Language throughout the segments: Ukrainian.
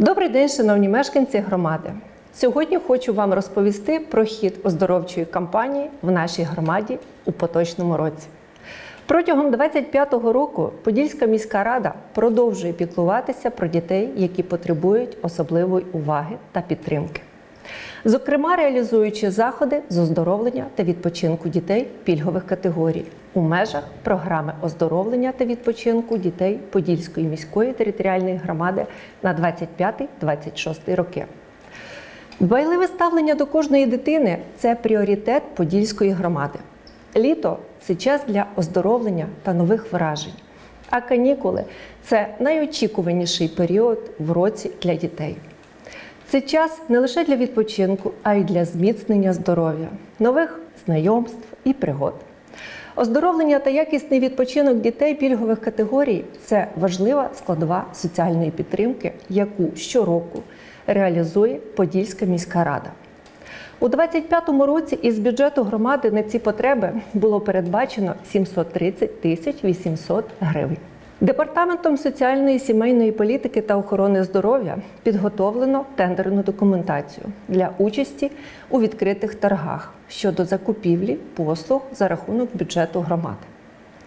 Добрий день, шановні мешканці громади. Сьогодні хочу вам розповісти про хід оздоровчої кампанії в нашій громаді у поточному році. Протягом 25-го року Подільська міська рада продовжує піклуватися про дітей, які потребують особливої уваги та підтримки. Зокрема, реалізуючи заходи з оздоровлення та відпочинку дітей пільгових категорій у межах програми оздоровлення та відпочинку дітей Подільської міської територіальної громади на 25-26 роки. Дбайливе ставлення до кожної дитини це пріоритет Подільської громади. Літо це час для оздоровлення та нових вражень. А канікули це найочікуваніший період в році для дітей. Це час не лише для відпочинку, а й для зміцнення здоров'я, нових знайомств і пригод. Оздоровлення та якісний відпочинок дітей пільгових категорій це важлива складова соціальної підтримки, яку щороку реалізує Подільська міська рада. У 2025 році із бюджету громади на ці потреби було передбачено 730 тисяч 800 гривень. Департаментом соціальної сімейної політики та охорони здоров'я підготовлено тендерну документацію для участі у відкритих торгах щодо закупівлі послуг за рахунок бюджету громади.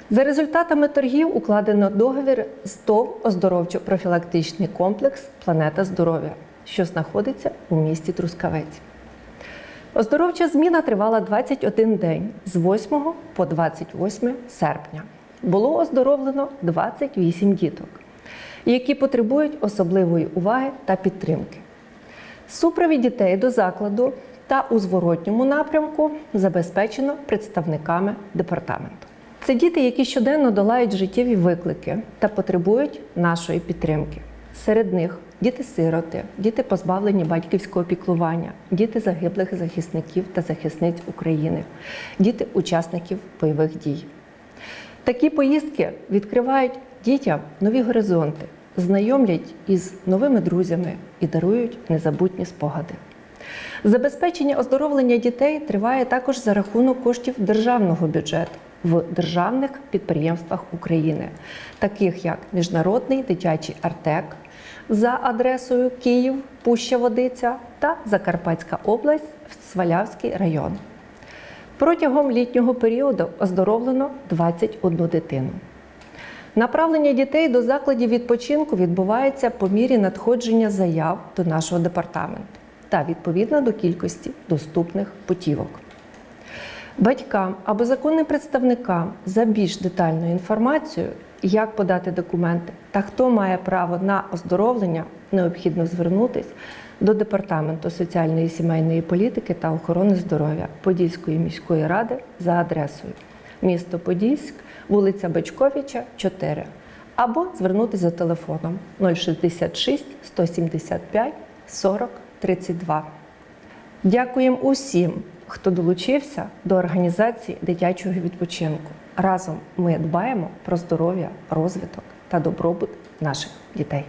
За результатами торгів укладено договір з ТОВ оздоровчо-профілактичний комплекс Планета здоров'я, що знаходиться у місті Трускавець. Оздоровча зміна тривала 21 день з 8 по 28 серпня. Було оздоровлено 28 діток, які потребують особливої уваги та підтримки. Супровід дітей до закладу та у зворотньому напрямку забезпечено представниками департаменту. Це діти, які щоденно долають життєві виклики та потребують нашої підтримки. Серед них діти-сироти, діти позбавлені батьківського піклування, діти загиблих захисників та захисниць України, діти учасників бойових дій. Такі поїздки відкривають дітям нові горизонти, знайомлять із новими друзями і дарують незабутні спогади. Забезпечення оздоровлення дітей триває також за рахунок коштів державного бюджету в державних підприємствах України, таких як Міжнародний дитячий артек за адресою Київ, Пуща Водиця та Закарпатська область, Свалявський район. Протягом літнього періоду оздоровлено 21 дитину. Направлення дітей до закладів відпочинку відбувається по мірі надходження заяв до нашого департаменту та відповідно до кількості доступних путівок. Батькам або законним представникам за більш детальною інформацією, як подати документи та хто має право на оздоровлення, необхідно звернутися до Департаменту соціальної і сімейної політики та охорони здоров'я Подільської міської ради за адресою місто Подільськ, вулиця Бачковича, 4, або звернутися за телефоном 066 175 40 32. Дякуємо усім, хто долучився до організації дитячого відпочинку. Разом ми дбаємо про здоров'я, розвиток та добробут наших дітей.